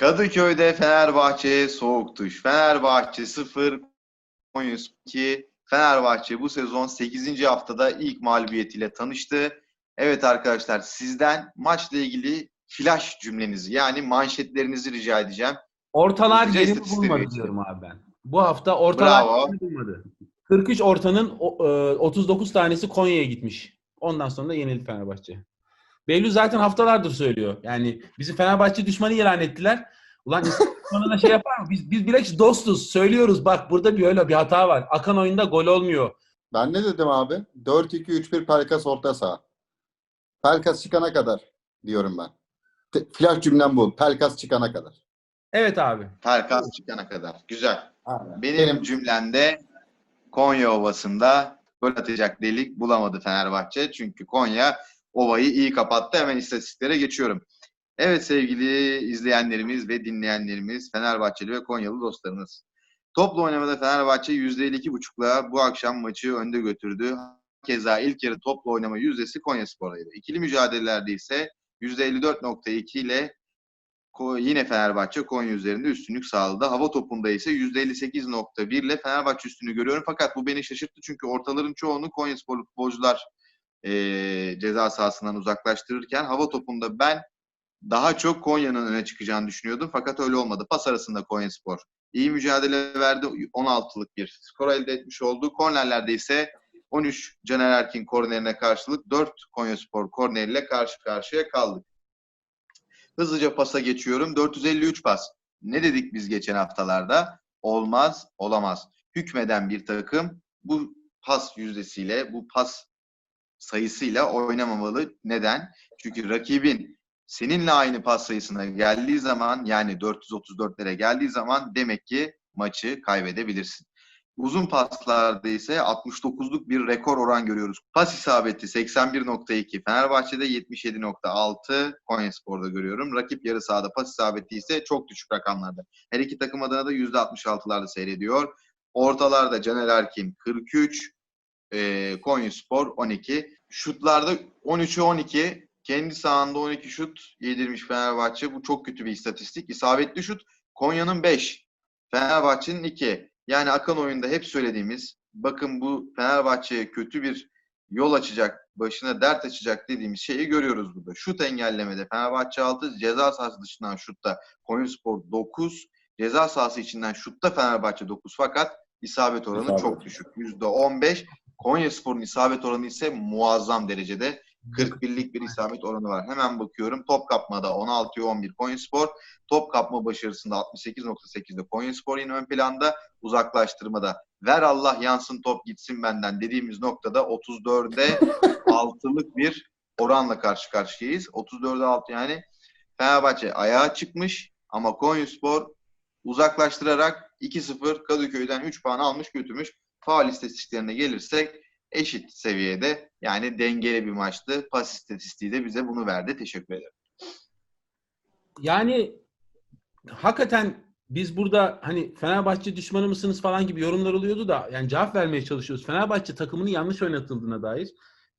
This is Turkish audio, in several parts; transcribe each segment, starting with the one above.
Kadıköy'de Fenerbahçe soğuk tuş. Fenerbahçe 0, Konya 2. Fenerbahçe bu sezon 8. haftada ilk mağlubiyetiyle tanıştı. Evet arkadaşlar sizden maçla ilgili flash cümlenizi yani manşetlerinizi rica edeceğim. Ortalar yerini istatistiğe bulmadı diyorum abi ben. Bu hafta ortalar Bravo. yerini bulmadı. 43 ortanın o- e, 39 tanesi Konya'ya gitmiş. Ondan sonra da yenildi Fenerbahçe. Beylül zaten haftalardır söylüyor. Yani bizi Fenerbahçe düşmanı ilan ettiler. Ulan düşmanına şey yapar mı? Biz, biz bilakis dostuz. Söylüyoruz bak burada bir öyle bir hata var. Akan oyunda gol olmuyor. Ben ne dedim abi? 4-2-3-1 Pelkas orta saha. Pelkas çıkana kadar diyorum ben. Te- Flash cümlem bu. Pelkas çıkana kadar. Evet abi. Perkas çıkana kadar. Güzel. Aynen. Benim cümlemde Konya Ovası'nda gol atacak delik bulamadı Fenerbahçe. Çünkü Konya Ova'yı iyi kapattı. Hemen istatistiklere geçiyorum. Evet sevgili izleyenlerimiz ve dinleyenlerimiz, Fenerbahçeli ve Konyalı dostlarımız. Toplu oynamada Fenerbahçe %52,5'la bu akşam maçı önde götürdü. Keza ilk yarı toplu oynama yüzdesi Konya Spor'daydı. İkili mücadelelerde ise %54,2 ile yine Fenerbahçe Konya üzerinde üstünlük sağladı. Hava topunda ise %58.1 ile Fenerbahçe üstünü görüyorum. Fakat bu beni şaşırttı çünkü ortaların çoğunu Konya Sporlu futbolcular eee, ceza sahasından uzaklaştırırken hava topunda ben daha çok Konya'nın öne çıkacağını düşünüyordum. Fakat öyle olmadı. Pas arasında Konya Spor iyi mücadele verdi. 16'lık bir skor elde etmiş oldu. Kornerlerde ise 13 Caner Erkin kornerine karşılık 4 Konya Spor korneriyle karşı karşıya kaldık. Hızlıca pasa geçiyorum. 453 pas. Ne dedik biz geçen haftalarda? Olmaz, olamaz. Hükmeden bir takım bu pas yüzdesiyle, bu pas sayısıyla oynamamalı. Neden? Çünkü rakibin seninle aynı pas sayısına geldiği zaman yani 434'lere geldiği zaman demek ki maçı kaybedebilirsin. Uzun paslarda ise 69'luk bir rekor oran görüyoruz. Pas isabeti 81.2, Fenerbahçe'de 77.6, Konyaspor'da görüyorum. Rakip yarı sahada pas isabeti ise çok düşük rakamlarda. Her iki takım adına da %66'larda seyrediyor. Ortalarda Caner Erkin 43, e, Konyaspor 12. Şutlarda 13'ü 12. Kendi sahanda 12 şut yedirmiş Fenerbahçe. Bu çok kötü bir istatistik. İsabetli şut Konya'nın 5. Fenerbahçe'nin 2. Yani akan oyunda hep söylediğimiz bakın bu Fenerbahçe'ye kötü bir yol açacak, başına dert açacak dediğimiz şeyi görüyoruz burada. Şut engellemede Fenerbahçe 6, ceza sahası dışından şutta Konyaspor 9, ceza sahası içinden şutta Fenerbahçe 9 fakat isabet oranı İsabet. çok düşük. %15. Konyaspor'un isabet oranı ise muazzam derecede. 41'lik bir isabet oranı var. Hemen bakıyorum. Top kapmada 16'ya 11 Konyaspor. Top kapma başarısında 68.8'de Konyaspor yine ön planda. Uzaklaştırmada ver Allah yansın top gitsin benden dediğimiz noktada 34'e 6'lık bir oranla karşı karşıyayız. 34'e 6 yani Fenerbahçe ayağa çıkmış ama Konyaspor uzaklaştırarak 2-0 Kadıköy'den 3 puan almış götürmüş. Faal istatistiklerine gelirsek eşit seviyede yani dengeli bir maçtı. Pas istatistiği de bize bunu verdi. Teşekkür ederim. Yani hakikaten biz burada hani Fenerbahçe düşmanı mısınız falan gibi yorumlar oluyordu da yani cevap vermeye çalışıyoruz. Fenerbahçe takımının yanlış oynatıldığına dair.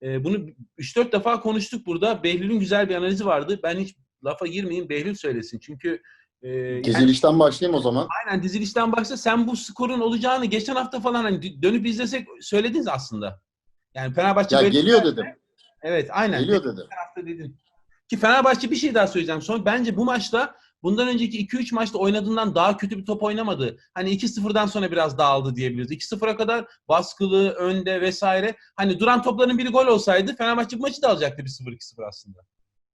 Ee, bunu 3-4 defa konuştuk burada. Behlül'ün güzel bir analizi vardı. Ben hiç lafa girmeyeyim Behlül söylesin. Çünkü e, yani Dizilişten başlayayım o zaman. aynen dizilişten başla sen bu skorun olacağını geçen hafta falan hani dönüp izlesek söylediniz aslında. Yani Fenerbahçe Ya geliyor dedim. Evet aynen. Geliyor dedim. hafta dedin. Ki Fenerbahçe bir şey daha söyleyeceğim. Son bence bu maçta bundan önceki 2-3 maçta oynadığından daha kötü bir top oynamadı. Hani 2-0'dan sonra biraz dağıldı diyebiliriz. 2-0'a kadar baskılı, önde vesaire. Hani duran topların biri gol olsaydı Fenerbahçe bu maçı da alacaktı 1-0 2-0 aslında.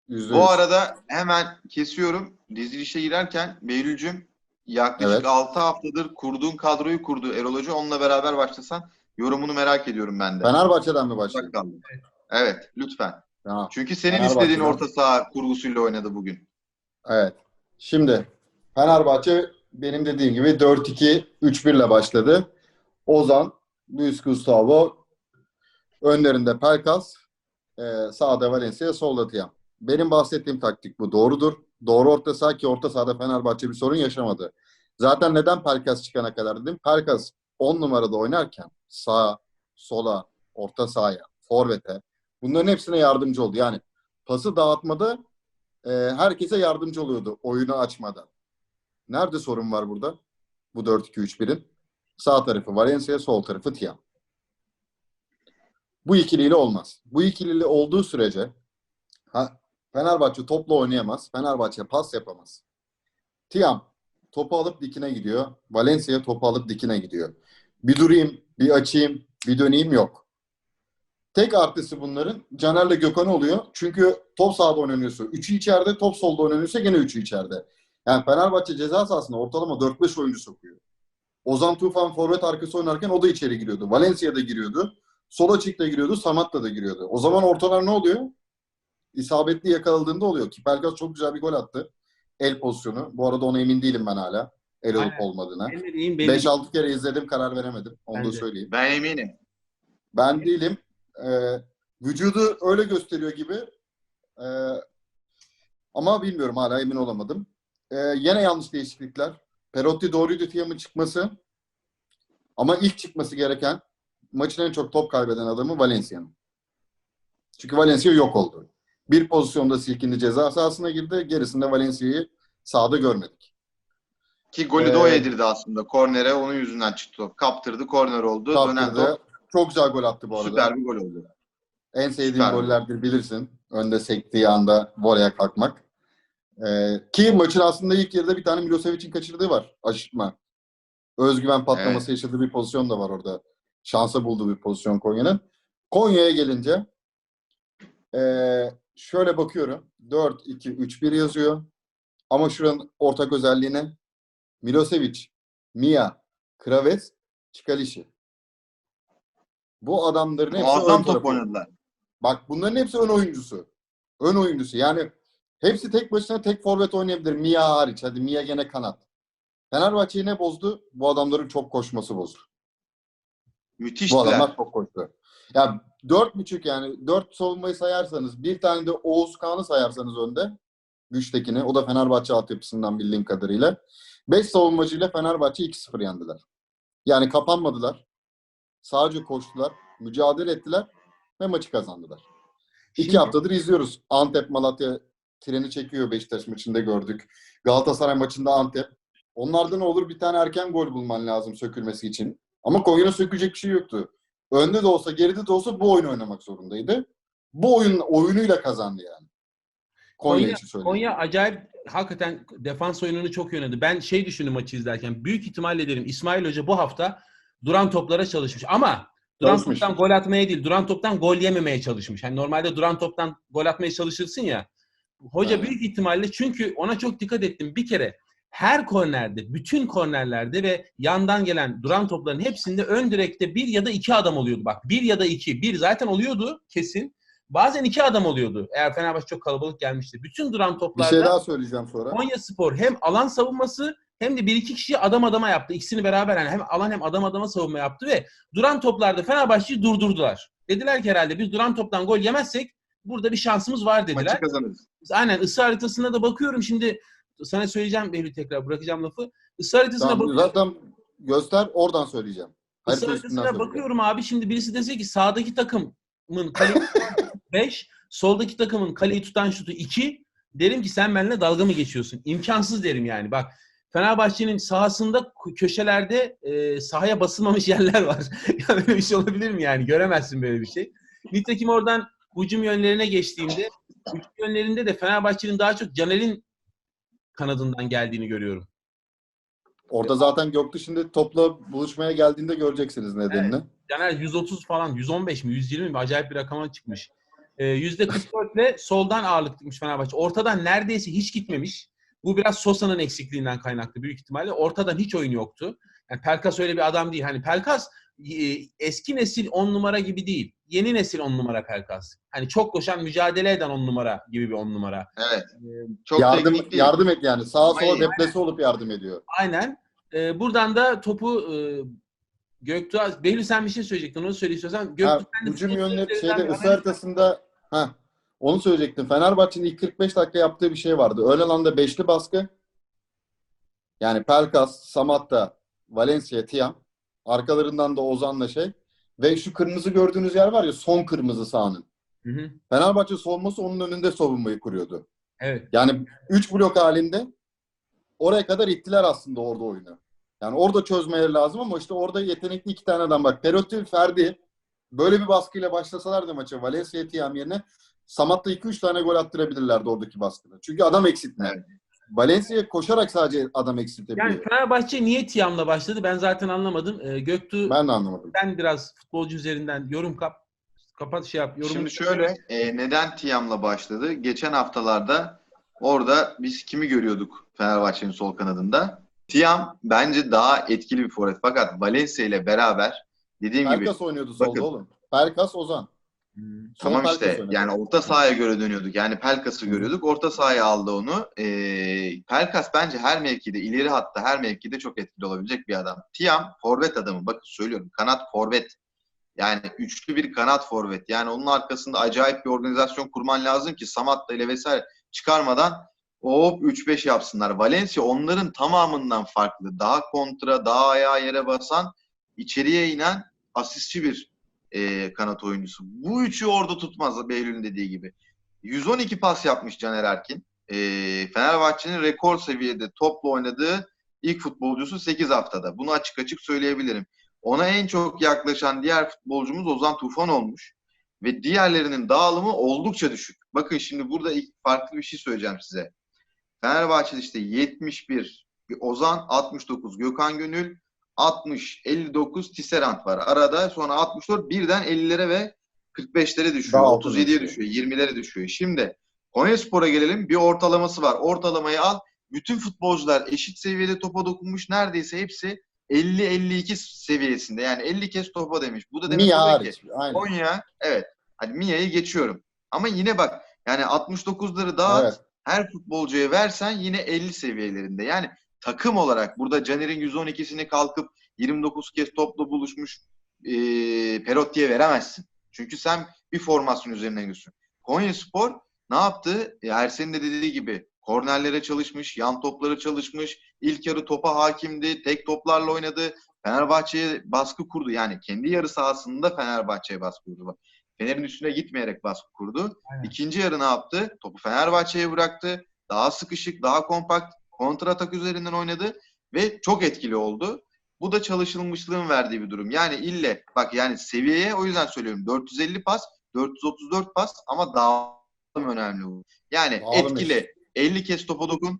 Yüzde Bu yüz. arada hemen kesiyorum. Dizilişe girerken Beylül'cüm yaklaşık Evet. 6 haftadır kurduğun kadroyu kurdu Erol Hoca. Onunla beraber başlasan yorumunu merak ediyorum ben de. Fenerbahçe'den mi? Bakalım. Evet lütfen. Tamam. Çünkü senin istediğin orta saha kurgusuyla oynadı bugün. Evet. Şimdi Fenerbahçe benim dediğim gibi 4-2-3-1 ile başladı. Ozan, Luis Gustavo, önlerinde Pelkas, e, sağda Valencia, solda Tiam. Benim bahsettiğim taktik bu. Doğrudur. Doğru orta saha ki orta sahada Fenerbahçe bir sorun yaşamadı. Zaten neden Pelkas çıkana kadar dedim. Pelkas 10 numarada oynarken sağa, sola, orta sahaya, forvete bunların hepsine yardımcı oldu. Yani pası dağıtmada e, herkese yardımcı oluyordu oyunu açmadan. Nerede sorun var burada? Bu 4-2-3-1'in. Sağ tarafı Valencia, sol tarafı Tiam. Bu ikiliyle olmaz. Bu ikiliyle olduğu sürece ha, Fenerbahçe topla oynayamaz. Fenerbahçe pas yapamaz. Tiam topu alıp dikine gidiyor. Valencia topu alıp dikine gidiyor. Bir durayım, bir açayım, bir döneyim yok. Tek artısı bunların Caner'le Gökhan oluyor. Çünkü top sahada oynanıyorsa 3'ü içeride, top solda oynanıyorsa gene 3'ü içeride. Yani Fenerbahçe ceza sahasında ortalama 4-5 oyuncu sokuyor. Ozan Tufan forvet arkası oynarken o da içeri giriyordu. Valencia da giriyordu. Sol açıkta giriyordu. Samat'ta da giriyordu. O zaman ortalar ne oluyor? İsabetli yakaladığında oluyor. Ki Pelkas çok güzel bir gol attı. El pozisyonu. Bu arada ona emin değilim ben hala. El olup olmadığına. Ben de diyeyim, benim 5-6 kere izledim karar veremedim. Onu Ben da söyleyeyim. Ben eminim. Ben değilim. Ee, vücudu öyle gösteriyor gibi. Ee, ama bilmiyorum hala emin olamadım. Ee, yine yanlış değişiklikler. Perotti doğruydu Tiam'ın çıkması. Ama ilk çıkması gereken maçın en çok top kaybeden adamı Valencia'nın. Çünkü Valencia yok oldu. Bir pozisyonda silkindi ceza sahasına girdi. Gerisinde Valencia'yı sahada görmedik. Ki golü de o Ee, yedirdi aslında. Kornere onun yüzünden çıktı top. Kaptırdı, korner oldu. Dönen Kaptırdı. top Çok güzel gol attı bu arada. süper bir gol oldu. En sevdiğim Süper. gollerdir bilirsin. Önde sektiği anda voleye kalkmak. Ee, ki maçın aslında ilk yarıda bir tane Milosevic'in kaçırdığı var. Aşırtma. Özgüven patlaması yaşadığı bir pozisyon da var orada. Şansa bulduğu bir pozisyon Konya'nın. Konya'ya gelince ee, şöyle bakıyorum. 4-2-3-1 yazıyor. Ama şuranın ortak özelliği ne? Milosevic, Mia, Kraves, Çikalişi. Bu adamların hepsi ön Muazzam top oynadılar. Bak bunların hepsi ön oyuncusu. Ön oyuncusu. Yani hepsi tek başına tek forvet oynayabilir. Mia hariç. Hadi Mia gene kanat. Fenerbahçe'yi ne bozdu? Bu adamların çok koşması bozdu. Bu Müthiştiler. adamlar çok koştu. Ya dört buçuk yani dört savunmayı sayarsanız bir tane de Oğuz Kağan'ı sayarsanız önde güçtekini. O da Fenerbahçe altyapısından bildiğim kadarıyla. Beş savunmacıyla Fenerbahçe 2-0 yendiler. Yani kapanmadılar. Sadece koştular. Mücadele ettiler ve maçı kazandılar. İki Şimdi- haftadır izliyoruz. Antep Malatya treni çekiyor Beşiktaş maçında gördük. Galatasaray maçında Antep. Onlarda ne olur bir tane erken gol bulman lazım sökülmesi için. Ama Konya'nın sökülecek bir şey yoktu. Önde de olsa geride de olsa bu oyunu oynamak zorundaydı. Bu oyun oyunuyla kazandı yani. Konya, Konya, için söylüyorum. Konya acayip hakikaten defans oyununu çok yönetti. Ben şey düşündüm maçı izlerken. Büyük ihtimalle dedim İsmail Hoca bu hafta duran toplara çalışmış. Ama duran Çalışmış. toptan gol atmaya değil, duran toptan gol yememeye çalışmış. Yani normalde duran toptan gol atmaya çalışırsın ya. Hoca Aynen. büyük ihtimalle çünkü ona çok dikkat ettim. Bir kere her kornerde, bütün kornerlerde ve yandan gelen duran topların hepsinde ön direkte bir ya da iki adam oluyordu. Bak bir ya da iki. Bir zaten oluyordu kesin. Bazen iki adam oluyordu. Eğer Fenerbahçe çok kalabalık gelmişti. Bütün duran Bir toplarda şey daha söyleyeceğim sonra. Konya Spor hem alan savunması hem de bir iki kişiyi adam adama yaptı. İkisini beraber yani hem alan hem adam adama savunma yaptı ve duran toplarda Fenerbahçe'yi durdurdular. Dediler ki herhalde biz duran toptan gol yemezsek burada bir şansımız var dediler. Maçı kazanırız. Aynen ısı haritasına da bakıyorum şimdi sana söyleyeceğim Behlül tekrar bırakacağım lafı. Isı haritasına Tamam, bakıyorum. zaten göster oradan söyleyeceğim. Harita üstünden haritasına bakıyorum abi şimdi birisi dese ki sağdaki takımın kaleyi 5, soldaki takımın kaleyi tutan şutu 2. Derim ki sen benimle dalga mı geçiyorsun? İmkansız derim yani. Bak Fenerbahçe'nin sahasında kö- köşelerde e, sahaya basılmamış yerler var. ya böyle bir şey olabilir mi yani? Göremezsin böyle bir şey. Nitekim oradan hücum yönlerine geçtiğimde hücum yönlerinde de Fenerbahçe'nin daha çok Caner'in kanadından geldiğini görüyorum. Orada zaten Göktuğ şimdi topla buluşmaya geldiğinde göreceksiniz nedenini. Caner 130 falan, 115 mi, 120 mi? Acayip bir rakama çıkmış. Ee, %44 ile soldan ağırlık tutmuş Fenerbahçe. Ortadan neredeyse hiç gitmemiş. Bu biraz Sosa'nın eksikliğinden kaynaklı büyük ihtimalle. Ortadan hiç oyun yoktu. Yani Pelkas öyle bir adam değil. Hani Pelkas e, eski nesil 10 numara gibi değil. Yeni nesil 10 numara Pelkas. Hani çok koşan, mücadele eden 10 numara gibi bir 10 numara. Evet. Ee, Çok yardım yardım et yani. Sağa sola Aynen. deplese olup yardım ediyor. Aynen. Ee, buradan da topu e, Göktuğ, Behlül sen bir şey söyleyecektin. Onu söyle istiyorsan. Göktuğ Ha, hücum yönleri sözlerinden şeyde ısı haritasında ha onu söyleyecektim. Fenerbahçe'nin ilk 45 dakika yaptığı bir şey vardı. Ön alanda beşli baskı. Yani Pelkas, Samatta, Valencia, Tiam. Arkalarından da Ozan'la şey. Ve şu kırmızı gördüğünüz yer var ya son kırmızı sahanın. Hı hı. Fenerbahçe savunması onun önünde savunmayı kuruyordu. Evet. Yani 3 blok halinde oraya kadar ittiler aslında orada oyunu. Yani orada çözmeleri lazım ama işte orada yetenekli iki tane adam bak. Perotti, Ferdi böyle bir baskıyla başlasalardı maça Valencia Tiam yerine Samat'ta 2-3 tane gol attırabilirlerdi oradaki baskıda. Çünkü adam eksiltmiyor. Evet. Valencia koşarak sadece adam eksiltebiliyor. Yani Fenerbahçe niye Tiam'la başladı? Ben zaten anlamadım. Ee, Göktuğ ben de anlamadım. ben biraz futbolcu üzerinden yorum kap kapat şey yap. Yorum Şimdi şöyle e, neden Tiam'la başladı? Geçen haftalarda orada biz kimi görüyorduk Fenerbahçe'nin sol kanadında? Tiam bence daha etkili bir forvet. Fakat Valencia ile beraber dediğim gibi Pelkas oynuyordu solda Bakın. oğlum. Pelkas Ozan. Hmm. Tamam Pelkas işte oynadı. yani orta sahaya göre dönüyorduk. Yani Pelkas'ı görüyorduk. Orta sahaya aldı onu. Ee, Pelkas bence her mevkide, ileri hatta her mevkide çok etkili olabilecek bir adam. Tiam forvet adamı. Bakın söylüyorum. Kanat forvet. Yani üçlü bir kanat forvet. Yani onun arkasında acayip bir organizasyon kurman lazım ki Samat'la ile vesaire çıkarmadan hop 3-5 yapsınlar. Valencia onların tamamından farklı. Daha kontra, daha ayağa yere basan, içeriye inen asistçi bir e, kanat oyuncusu. Bu üçü orada tutmaz Behlül'ün dediği gibi. 112 pas yapmış Caner Erkin. E, Fenerbahçe'nin rekor seviyede topla oynadığı ilk futbolcusu 8 haftada. Bunu açık açık söyleyebilirim. Ona en çok yaklaşan diğer futbolcumuz Ozan Tufan olmuş. Ve diğerlerinin dağılımı oldukça düşük. Bakın şimdi burada farklı bir şey söyleyeceğim size. Fenerbahçe'de işte 71 bir Ozan, 69 Gökhan Gönül, 60, 59 Tisserand var. Arada sonra 64 birden 50'lere ve 45'lere düşüyor. Daha altı 37'ye düşüyor. düşüyor. 20'lere düşüyor. Şimdi Konyaspor'a gelelim. Bir ortalaması var. Ortalamayı al. Bütün futbolcular eşit seviyede topa dokunmuş. Neredeyse hepsi 50-52 seviyesinde. Yani 50 kez topa demiş. Bu da demek Mia oluyor ki. Aynen. Konya evet. Hadi Mia'yı geçiyorum. Ama yine bak yani 69'ları dağıt. Evet. Her futbolcuya versen yine 50 seviyelerinde. Yani takım olarak burada Caner'in 112'sini kalkıp 29 kez topla buluşmuş e, Perotti'ye veremezsin. Çünkü sen bir formasyon üzerinden gidiyorsun. Konya Spor ne yaptı? E, Ersen'in de dediği gibi kornerlere çalışmış, yan toplara çalışmış. İlk yarı topa hakimdi, tek toplarla oynadı. Fenerbahçe'ye baskı kurdu. Yani kendi yarı sahasında Fenerbahçe'ye baskı kurdu. Fener'in üstüne gitmeyerek baskı kurdu. Aynen. İkinci yarı ne yaptı? Topu Fenerbahçe'ye bıraktı. Daha sıkışık, daha kompakt, kontra atak üzerinden oynadı ve çok etkili oldu. Bu da çalışılmışlığın verdiği bir durum. Yani ille bak yani seviyeye o yüzden söylüyorum. 450 pas, 434 pas ama dağılım önemli bu. Yani Dağılım etkili. 50 kez topa dokun,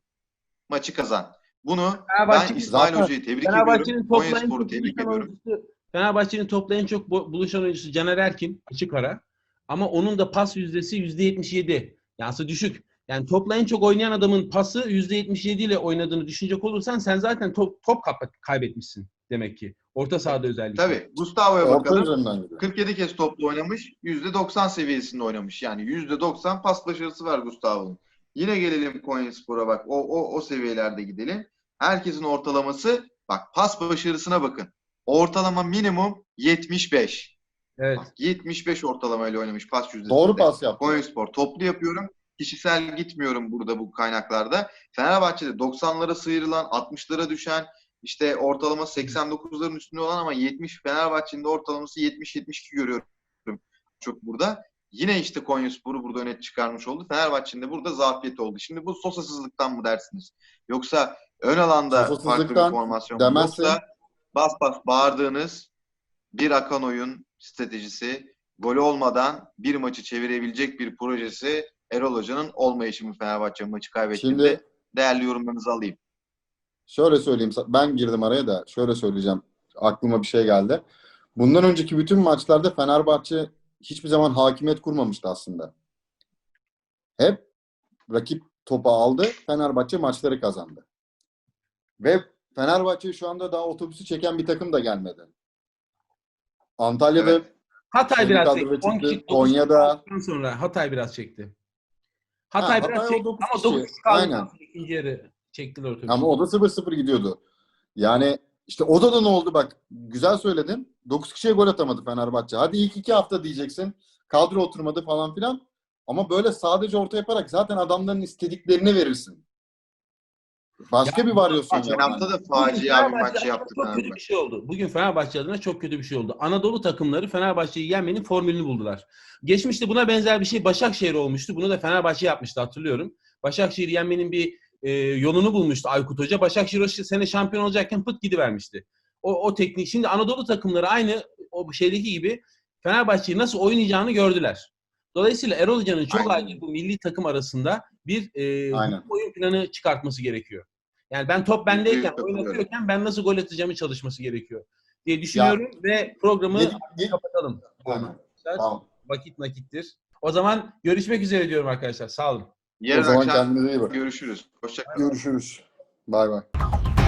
maçı kazan. Bunu ben İsmail Hoca'yı tebrik Fenerbahçe'nin ediyorum. Konya Spor'u tebrik ediyorum. oyuncusu Fenerbahçe'nin topla en çok bu- buluşan oyuncusu Caner Erkin açık ara. Ama onun da pas yüzdesi %77. Yani aslında düşük. Yani topla en çok oynayan adamın pası %77 ile oynadığını düşünecek olursan sen zaten top, top kaybetmişsin demek ki. Orta sahada özellikle. Tabii. Gustavo'ya bakalım. üzerinden gidiyor. 47 kez topla oynamış. %90 seviyesinde oynamış. Yani %90 pas başarısı var Gustavo'nun. Yine gelelim Konyaspor'a bak. O, o, o seviyelerde gidelim. Herkesin ortalaması bak pas başarısına bakın. Ortalama minimum 75. Evet. Bak, 75 ortalamayla oynamış pas yüzdesinde. Doğru pas yaptı. Konyaspor toplu yapıyorum. Kişisel gitmiyorum burada bu kaynaklarda. Fenerbahçe'de 90'lara sıyrılan, 60'lara düşen, işte ortalama 89'ların üstünde olan ama 70 Fenerbahçe'nin de ortalaması 70-72 görüyorum çok burada. Yine işte Konyaspor'u burada öne çıkarmış oldu. Fenerbahçe'nin de burada zafiyeti oldu. Şimdi bu sosasızlıktan mı dersiniz? Yoksa ön alanda farklı bir formasyon mu? Yoksa bas bas bağırdığınız bir akan oyun stratejisi, gol olmadan bir maçı çevirebilecek bir projesi Erol Hoca'nın olmayışı mı Fenerbahçe maçı kaybettiğinde? Şimdi Değerli yorumlarınızı alayım. şöyle söyleyeyim. Ben girdim araya da şöyle söyleyeceğim. Aklıma bir şey geldi. Bundan önceki bütün maçlarda Fenerbahçe hiçbir zaman hakimiyet kurmamıştı aslında. Hep rakip topu aldı. Fenerbahçe maçları kazandı. Ve Fenerbahçe şu anda daha otobüsü çeken bir takım da gelmedi. Antalya'da Evet. Hatay biraz çekti. 10 çıktı. kişi, dokuz Konya'da- sonra Hatay biraz çekti. Hatay Ha, biraz Hatay çekti dokuz ama kişi. 9 kişi kaldı. İkinci yarı çektiler otobüsü. Ama o da 0-0 gidiyordu. Yani işte o da da ne oldu bak. Güzel söyledin. 9 kişiye gol atamadı Fenerbahçe. Hadi ilk iki hafta diyeceksin. Kadro oturmadı falan filan. Ama böyle sadece orta yaparak zaten adamların istediklerini verirsin. Başka Ya, bir varyasyon Geçen hafta da facia bir maç yaptı Çok kötü bir şey oldu. Bugün Fenerbahçe adına çok kötü bir şey oldu. Anadolu takımları Fenerbahçe'yi yenmenin formülünü buldular. Geçmişte buna benzer bir şey Başakşehir olmuştu. Bunu da Fenerbahçe yapmıştı hatırlıyorum. Başakşehir yenmenin bir e, yolunu bulmuştu Aykut Hoca. Başakşehir o sene şampiyon olacakken pıt gidivermişti. O, o teknik. Şimdi Anadolu takımları aynı o şeydeki gibi Fenerbahçe'yi nasıl oynayacağını gördüler. Dolayısıyla Erol Hoca'nın çok Aynen. acil bu milli takım arasında bir e, Aynen. oyun planı çıkartması gerekiyor. Yani ben top bendeyken, oyun akıyorken ben nasıl gol atacağımı çalışması gerekiyor diye düşünüyorum ve programı Gel- gel- kapatalım. Aynen. Tamam. Vakit nakittir. O zaman görüşmek üzere diyorum arkadaşlar. Sağ olun. Yarın o zaman akşam kendinize iyi bakın. görüşürüz. Hoşçakalın. Görüşürüz. Bay bay.